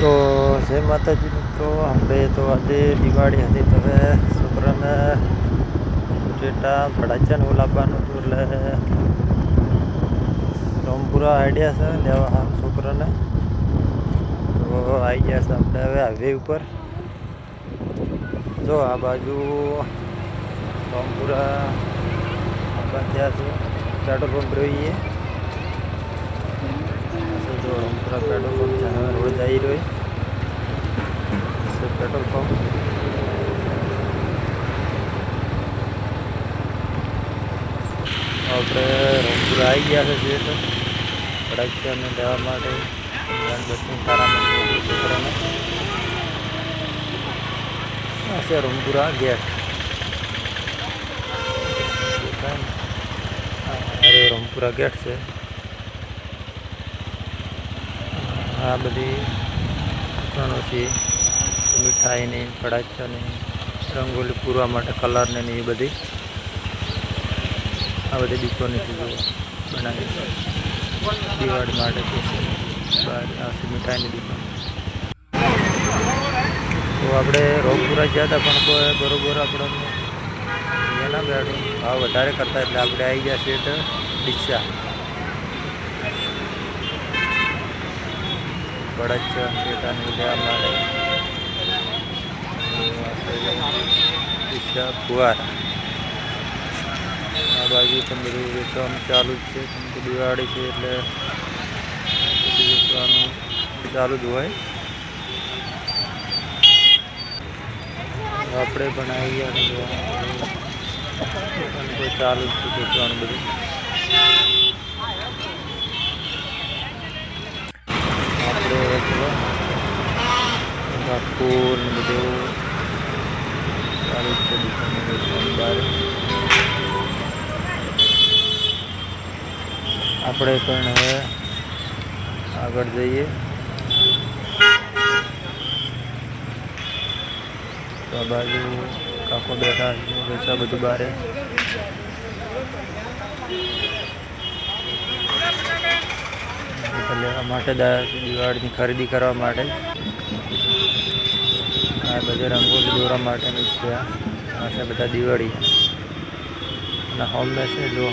તો જય માતાજી મિત્રો, આપણે તો આજે દિવાળી હતી તો હવે છોકરાને ટેટા ભડાચાનું લાવવાનું હતું એટલે સોમપુરા આઈડિયા છે લેવા આમ છોકરાને તો આવી ગયા છે આપણે હવે હાઈવે ઉપર. જો આ બાજુ સોમપુરા આપણે ત્યાં છે. પેટ્રોલ પંપ રહીએ જો રમપુરા પેટ્રોલ पंप હવે રોડ જઈ રહ્યો છે. પેટ્રોલ પંપ આપણે રમપુરા આવી ગયા છે જે તો. પ્રોડક્શનને લેવા માટે ગણપતિ તારામાં છોકરાને આ છે રમપુરા ગેટ અરે રમપુરા ગેટ છે. આ બધી દુકાનો છે. મીઠાઈની, કડાચાની, રંગોલી પૂરવા માટે કલરને એ બધી. આ બધી દુકાનો ચીજો બનાવી. દિવાળી માટે છે. મીઠાઈની દુકાન. તો આપણે રોગપુરા ગયા હતા પણ બરોબર એના બેડું ભાવ વધારે કરતા એટલે આપણે આવી ગયા છીએ તો પેટાને લેવા માટે. ડીસા ફુવાર આ બાજુ પણ બધું વેચવાનું ચાલુ જ છે, કેમ કે દિવાળી છે એટલે વેચવાનું ચાલુ જ હોય. આપણે પણ આવી ગયા ચાલુ જ છે વેચવાનું બધું. ચલો ફૂલ ને બધું જ છે આપણે પણ હવે આગળ જઈએ. તો આ બાજુ કાકો બેઠા છે બધું બારે. લેવા માટે દિવાળીની ખરીદી કરવા માટે. આ બધા રંગોળી દોરવા માટેનું છે આ. છે બધા દિવાળી. અને હોમ છે જો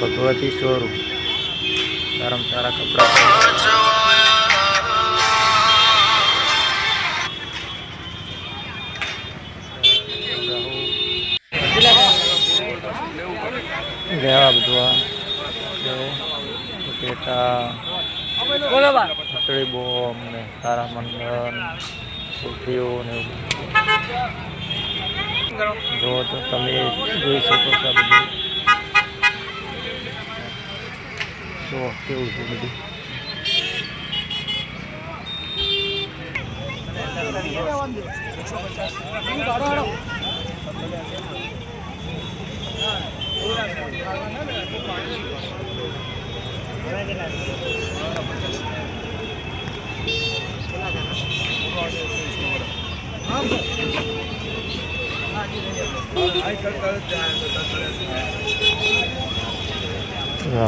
ભગવતી શોરૂમ સારામાં સારા કપડાં લેવા બધું આ. પેટા ખીચડી બોમ ને તારા મંડળ સુખીઓ ને એવું જો તો તમે જોઈ શકો છો બધું. જો કેવું છે બધું. આ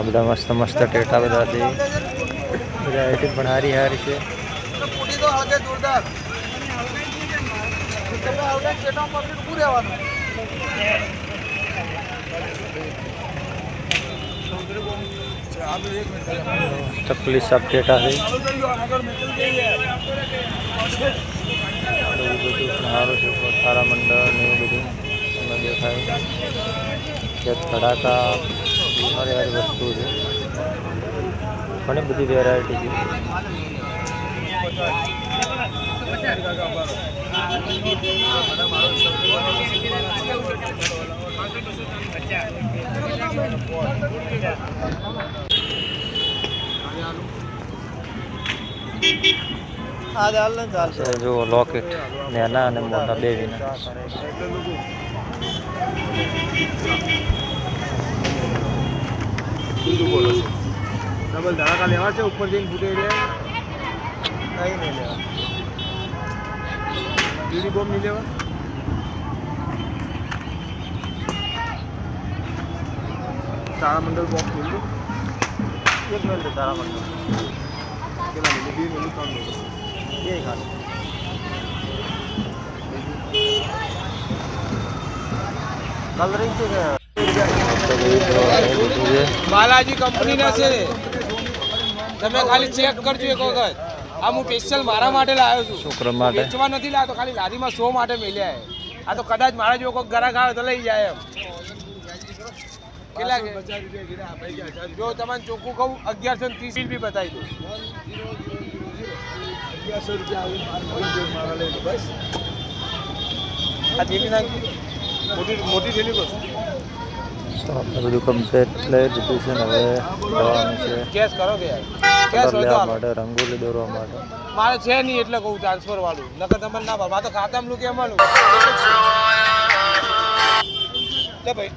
બધા મસ્ત મસ્ત ટેટા બધા છે બધા આઈટમ પણ હારી હારી છે પૂરી તો હાથે જોરદાર તમે આવડે પેટા પર ઉભું ચકલી સાપ ટેટા છે. બધું સારું છે સારા મંડળ ને એવું બધું તમને દેખાય. છે ધડાકા સારી સારી વસ્તુ છે. ઘણી બધી વેરાયટી છે. જુઓ લોકેટ નાના અને મોટા બે વિના ડબલ ધડાકા લેવા છે? ઉપર જઈને ફૂટે એટલે કઈ નહીં લેવા. યુનિફોર્મ નહીં લેવા? તારા બોક્સ બોમ્બ એક મિનિટ તારામંડળ પેલા કેટલા બે મિનિટ ત્રણ મિનિટ એ ખાલી કલરિંગ છે કે બાલાજી કંપનીના છે તમે ખાલી ચેક કરજો એક વખત. આ હું સ્પેશિયલ મારા માટે લાવ્યો છું. છોકરા માટે. વેચવા નથી લાવ્યો ખાલી લારીમાં શો માટે મેલ્યા આ તો કદાચ મારા જેવો કોઈ ગરાક આવે તો લઈ જાય એમ. કેટલા કે? જો તમને ચોખ્ખું કહું અગિયારસો ત્રીસ બી બતાવી દઉં. આ દેવી મોટી મોટી થેલી બસ. તો આપણે બધું કમ્પ્લીટ લઈ લીધું છે ને હવે જવાનું છે. કરો કે યાર? લેવા માટે રંગોલી દોરવા માટે. મારે છે નહીં એટલે કહું ટ્રાન્સફર વાળું. નકર તમને ના ભાવ. તો ખાતામાં લું કેમ આલું? લે ભાઈ.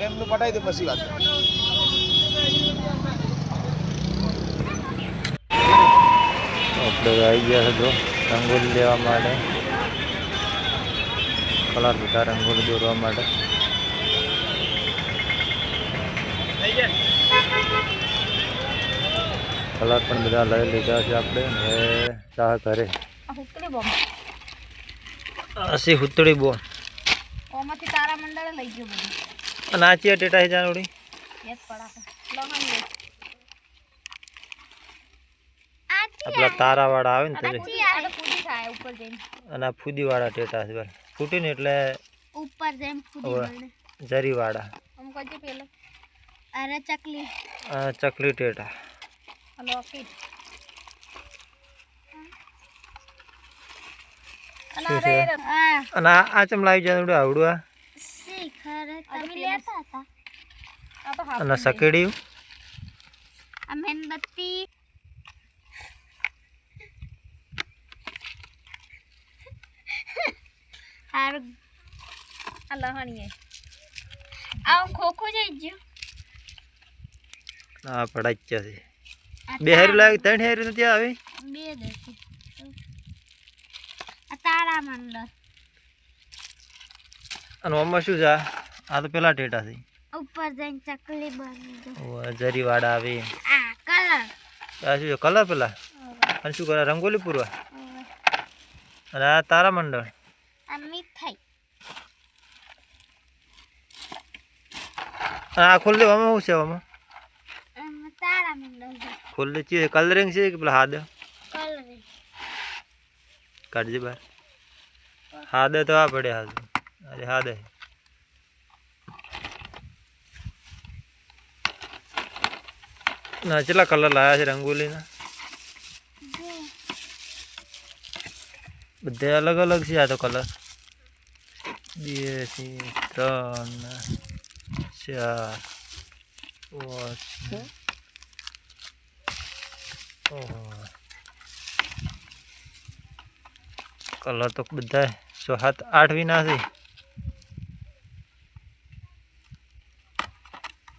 એમનું પટાવી દે પછી વાત. આપણે આવી ગયા હતો રંગોળી લેવા માટે. કલર બધા રંગોળી દોરવા માટે. કલર પણ બધા લઈ લીધા છે આપણે ને ચા ઘરે. હસી હુતળી બો ઓમાંથી તારા મંડળે લઈ ગયો બધું. અને टेटा है ટેટા છે આપણા તારા વાળા આપણા તારાવાળા આવે ને તે આચી આ તો પૂરી થાય ઉપર જઈને. અને ફૂદી ફૂદીવાળા ટેટા છે ભાઈ ફૂટીને એટલે ઉપર પેલો. અરે ચકલી. ચકલી ટેટા. અને આ ચમ લાવી જાનોડી આવડું આ? તમે લેતા હતા અને સકેડી મીણબત્તી હાર આ લહણીએ આ ખોખો જઈ ગયો આ પડાચ્યા છે બે હેર લાવી ત્રણ હેર નથી આવે બે દેખી આ તારા મંડળ અને આમાં શું છે આ આ તો પેલા ટેટા છે. ઉપર જઈને ચકલી બની ઓવે, જરીવાળા આવે આ કલર. આ શું છે કલર પેલા? અને શું કરે રંગોલી પૂરવા? અને આ તારા મંડળ. આ મીઠાઈ. અને આ ખોલી દે આમાં શું છે આમાં? આમાં તારા મંડળ છે. ખોલી દે ચીજ કલરિંગ છે કે પેલા હાદ? કલર કાઢજે બહાર. હાદ તો આ પડે હાદ અરે હાદ ના કેટલા કલર લાવ્યા છે રંગોલીના બધે અલગ અલગ છે આ તો કલર બે ત્રણ ચાર કલર તો બધા સો સાત આઠ વિના છે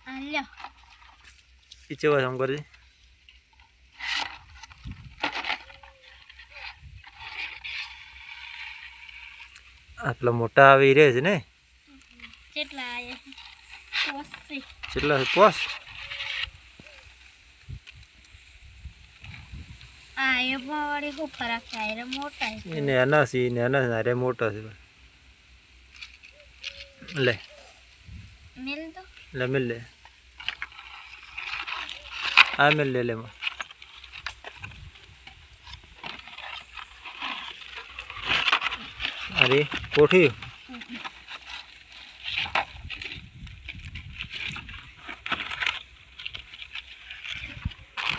આ લ્યો એ ચેવા આમ કરજે આટલા મોટા આવી રહે છે ને કેટલા કેટલા છે પોસ છે. છે અરે મોટા છે લે મિલ દો લે મિલ લે આ મિલ લે લે માં અરે કોઠી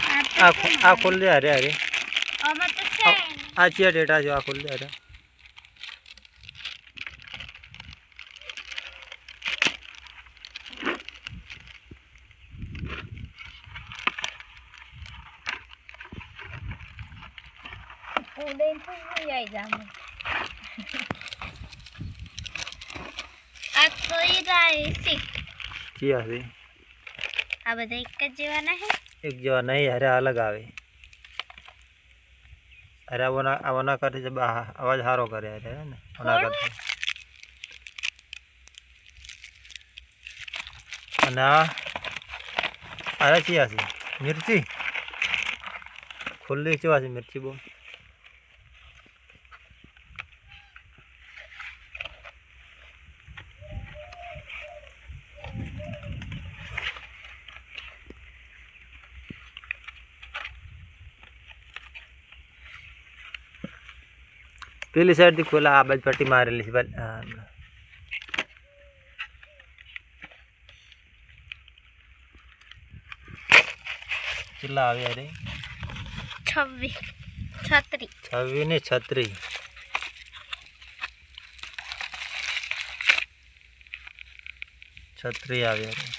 આ તો આ ખો- આ ખોલ દે અરે અરે આમાં તો છે આ ચિયા ડેટા છે આ ખોલ દે અરે ઉડે થઈ જાય જામ આ કોઈ રાય શીખ ચિયા છે આ બધા એક જ જેવાના હે એક જેવા નહીં અરે અલગ આવે અરે આવના આવના કરે છે બા અવાજ સારો કરે અરે હે ને ઓના કરતા અને આ અરે ચિયા છે મિર્ચી ખુલ્લી ચેવા છે મિર્ચી પેલી સાઈડથી ખોલા આ બાજુ પટ્ટી મારેલી છે બસ, હા. કેટલા આવ્યા રે છવ્વીસ છત્રીસ છવ્વીસ ને છત્રીસ છત્રીસ આવ્યા રે